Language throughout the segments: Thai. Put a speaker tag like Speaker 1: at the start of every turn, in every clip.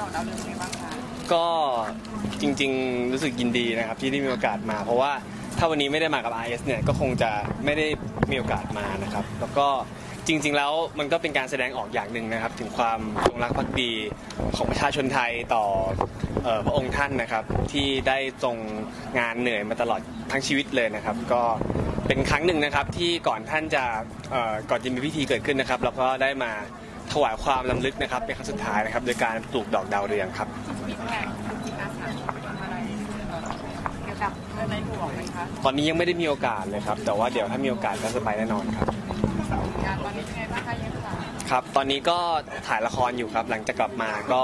Speaker 1: ดอกดาวเรืองไงบ้างคะ
Speaker 2: ก็จริง ๆ รู้สึกยินดีนะครับที่ได้มีโอกาสมา เพราะว่าถ้าวันนี้ไม่ได้มากับ RS เนี่ยก็คงจะไม่ได้มีโอกาสมานะครับ แล้วก็จริง ๆ แล้วมันก็เป็นการแสดงออกอย่างหนึ่งนะครับ ถึงความจงรักภักดีของประชาชนไทยต่อเอ่อพระองค์ท่านนะครับ ที่ได้ทรงงานเหนื่อยมาตลอดทั้งชีวิตเลยนะครับ ก็เป็นครั้งหนึ่งนะครับที่ก่อนท่านจะเอ่อก่อนจะมีพิธีเกิดขึ้นนะครับเราก็ได้มา ถวายความลำลึกนะครับเป็นครั้งสุดท้ายนะครับ โดยการปลูกดอกดาวเรืองครับ
Speaker 1: มีแขกมีอาสาไปทำอะไรเอ่อเกี่ยวกับเรื่องในหลวงไหมคะ
Speaker 2: ตอนนี้ยังไม่ได้มีโอกาสเลยครับ แต่ว่าเดี๋ยวถ้ามีโอกาสก็จะไปแน่นอนครับ
Speaker 1: งานตอนนี้เป็นไงบ้างคะยังสา
Speaker 2: ครับ ตอนนี้ก็ถ่ายละครอยู่ครับ หลังจากกลับมาก็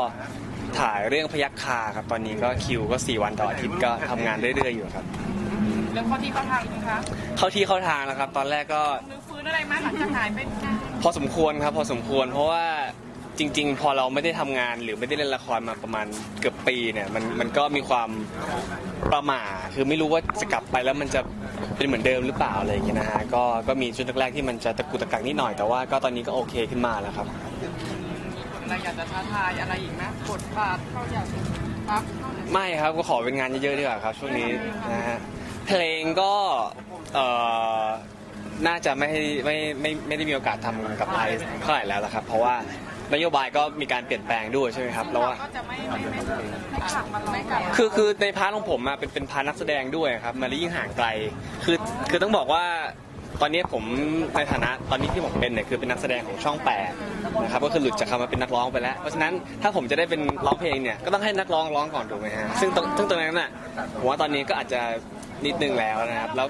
Speaker 2: ถ่ายเรื่องพยัคฆาครับ ตอนนี้ก็คิวก็ 4 วันต่ออาทิตย์ก็ทำงานเรื่อยๆอยู่ครับ
Speaker 1: เรื่องข้อที่เข้าทางไหมคะ
Speaker 2: เข้าที่เข้าทางแล้วครับ ตอนแรกก็
Speaker 1: รื้ อฟื้นอะไรมากหลังจากหายไปนาน
Speaker 2: พอสมควรครับพอสมควรเพราะว่าจริง ๆ พอเราไม่ได้ทำงานหรือไม่ได้เล่นละครมาประมาณเกือบปีเนี่ยมันมันก็มีความประหม่าคือไม่รู้ว่าจะกลับไปแล้วมันจะเป็นเหมือนเดิมหรือเปล่าอะไรอย่างเงี้ยนะฮะก็ก็มีชุดแรกๆที่มันจะตะกุกตะกักนิดหน่อยแต่ว่าก็ตอนนี้ก็โอเคขึ้นมาแล้วครับ
Speaker 1: อะไรอยากจะท้าทายอะไรอีกไหมบทบาทเข้าอยากครับเข้าเนี่ย
Speaker 2: ไม่ครับก็ขอเป็นงานเยอะๆดีกว่าครับ ช่วงนี้นะฮะเพลงก็เอ่อ น่าจะไม่ไม่ไม่ไม่ได้มีโอกาสทำกับไอซ์เท่าไหร่แล้วละครับ เพราะว่านโยบายก็มีการเปลี่ยนแปลงด้วยใช่ไหมครับแล้วว่า
Speaker 1: ก็จะไม่ไม่ไม่ไม่กลับมาไม่กลับมา
Speaker 2: คือคือในพาร์ทของผมอะเป็นเป็นพาร์ทนักแสดงด้วยครับมันเลยยิ่งห่างไกลคือคือต้องบอกว่าตอนนี้ผมในฐานะตอนนี้ที่ผมเป็นเนี่ยคือเป็นนักแสดงของช่องแปดนะครับก็คือหลุดจากคำว่าเป็นนักร้องไปแล้ว เพราะฉะนั้นถ้าผมจะได้เป็นร้องเพลงเนี่ยก็ต้องให้นักร้องร้องก่อนถูกไหมฮะซึ่งตรงซึ่งตรงนั้นน่ะผมว่าตอนนี้ก็อาจจะนิดนึงแล้วนะครับแล้ว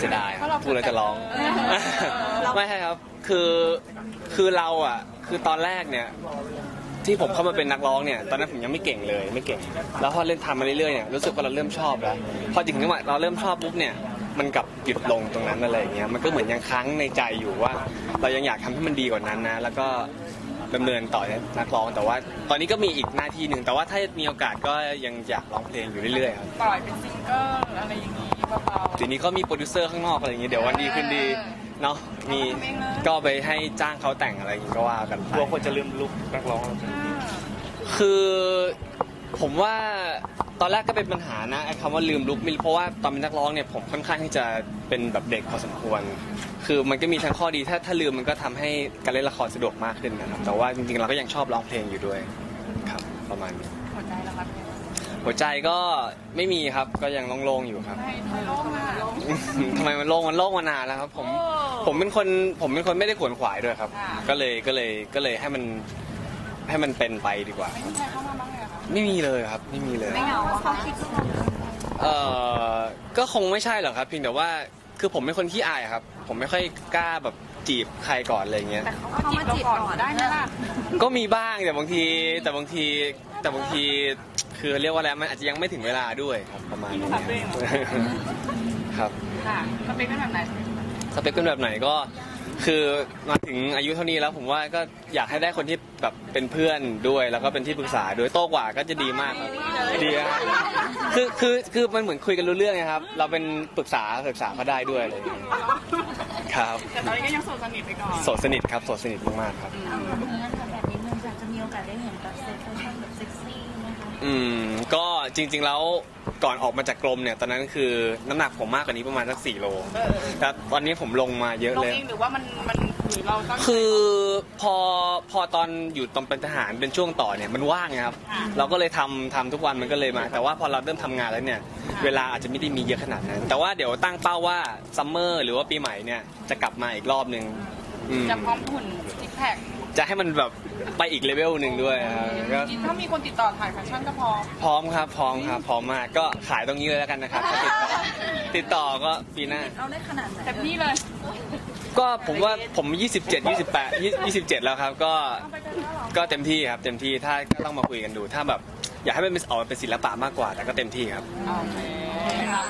Speaker 2: เสียดายครับพูดแล้วจะร้อง ไม่ใช่ครับ คือคือเราอะ คือตอนแรกเนี่ย ที่ผมเข้ามาเป็นนักร้องเนี่ย ตอนนั้นผมยังไม่เก่งเลยไม่เก่ง แล้วพอเล่นทำมาเรื่อยๆเนี่ยรู้สึกว่าเราเริ่มชอบแล้ว พอถึงจังหวะเราเริ่มชอบปุ๊บเนี่ย มันกลับหยุดลงตรงนั้นอะไรอย่างเงี้ยมันก็เหมือนยังค้างในใจอยู่ว่า เรายังอยากทำให้มันดีกว่านั้นนะ แล้วก็ ดำเนินต่อนักร้อง แต่ว่า ตอนนี้ก็มีอีกหน้าที่หนึ่งแต่ว่าถ้ามีโอกาสก็ยังอยากร้องเพลงอยู่เรื่อยๆครับ
Speaker 1: ปล่อยเป็นซิงเกิลอะไรอย่างนี้เบาๆ
Speaker 2: ทีนี้ก็มีโปรดิวเซอร์ข้างนอกอะไรอย่างเงี้ยเดี๋ยววันดีขึ้นดีเนาะมี
Speaker 1: ทำเองเลย
Speaker 2: ก็ไปให้จ้างเขาแต่งอะไรอย่างงี้ก็ว่ากันไป
Speaker 3: กลัวคนจะลืมลุกนักร้อง
Speaker 2: คือ ผมว่าตอนแรกก็เป็นปัญหานะไอ้คำว่าลืมลุกไม่เพราะว่าตอนเป็นนักร้องเนี่ยผมค่อนข้างที่จะเป็นแบบเด็กพอสมควร คือมันก็มีทั้งข้อดีถ้าถ้าลืมมันก็ทำให้การเล่นละครสะดวกมากขึ้นนะครับแต่ว่าจริงๆเราก็ยังชอบร้องเพลงอยู่ด้วยครับประมาณนี้
Speaker 1: หัวใจแล้วครับ
Speaker 2: หัวใจก็ไม่มีครับก็ยังโล่งๆอยู่ครับ
Speaker 1: ให้ให้โล่งมาโล่ง
Speaker 2: ทำไมมันโล่งมันโล่งมานานแล้วครับผม
Speaker 1: โอ้
Speaker 2: ผมเป็นคนผมเป็นคนไม่ได้ขวนขวายด้วยครับ
Speaker 1: ค่ะ
Speaker 2: ก็เลยก็เลยก็เลยให้มันให้มันเป็นไปดีกว่า
Speaker 1: ไม่มีใครเข้ามาบ้างเลยเหรอคะ
Speaker 2: ไม่มีเลยครับไม่มีเลย
Speaker 1: ไม่เหงาเขาคิด
Speaker 2: เอ่อก็คงไม่ใช่หรอกครับเพียงแต่ว่าคือผมเป็นคนขี้อายครับ ผมไม่ค่อยกล้าแบบจีบใครก่อนอะไรเงี้ย
Speaker 1: แต่เขาก็จีบเราก่อนได้ไหมล่ะ
Speaker 2: ก็มีบ้างแต่บางทีแต่บางทีแต่บางทีคือเรียกว่าอะไรมันอาจจะยังไม่ถึงเวลาด้วยครับประมาณนี้
Speaker 1: ครับตัวเองเหรอ
Speaker 2: ครับ
Speaker 1: ค่ะสเปคเป็นแบบไหน
Speaker 2: สเปคเป็นแบบไหนก็ คือมาถึงอายุเท่านี้แล้วผมว่าก็อยากให้ได้คนที่แบบเป็นเพื่อนด้วย แล้วก็เป็นที่ปรึกษาด้วยโตกว่าก็จะดีมากครับดีครับคือคือคือมันเหมือนคุยกันรู้เรื่องไงครับ เราเป็นปรึกษาปรึกษาเขาได้ด้วยอะไรอย่างเลยครับ
Speaker 1: แต่ตอนนี้ก็ยังโสดสนิทไปก่อน
Speaker 2: โสดสนิทครับโสดสนิทมากๆครับ
Speaker 4: เงื่อนไขแบบนี้มันจะมีโอกาสได้เห็นแบบเซ็กชั่นแบบ
Speaker 2: อืมก็จริง ๆ แล้วก่อนออกมาจากกรมเนี่ย ตอนนั้นคือน้ำหนักผมมากกว่านี้ประมาณสักสี่โลแต่ตอนนี้ผมลงมาเยอะ
Speaker 1: ลง
Speaker 2: เลย
Speaker 1: เองหรือว่ามันมันหรือเราตั้งใจ
Speaker 2: คือพอพอตอนอยู่ตอนเป็นทหารเป็นช่วงต่อเนี่ยมันว่างไงครับ
Speaker 1: อ่า
Speaker 2: เราก็เลยทำทำทุกวันมันก็เลยมา แต่ว่าพอเราเริ่มทำงานแล้วเนี่ย เวลาอาจจะไม่ได้มีเยอะขนาดนั้น แต่ว่าเดี๋ยวตั้งเป้าว่าซัมเมอร์หรือว่าปีใหม่เนี่ยจะกลับมาอีกรอบหนึ่งอืม
Speaker 1: จะพร้อมหุ่นซิกแพค
Speaker 2: จะให้มันแบบไปอีกเลเวลหนึ่งด้วยครับก็
Speaker 1: ถ้ามีคนติดต่อถ่ายแฟชั่นก็พอ
Speaker 2: พร้อมครับ พร้อมครับ พร้อมมาก ก็ขายตรงนี้เลยแล้วกันนะครับถ้าติดต่อติดต่อก็ปีหน้า
Speaker 4: เอาได้ขนาดไหน
Speaker 1: เต็มที่เลย
Speaker 2: ก็ผมว่าผม 27 28 27 แล้วครับ ก็ก็เต็มที่ครับ เต็มที่ ถ้าก็ต้องมาคุยกันดู ถ้าแบบอยากให้มันเป็นออกมาเป็นศิลปะมากกว่า แต่ก็เต็มที่ครับ
Speaker 1: โอเคครับ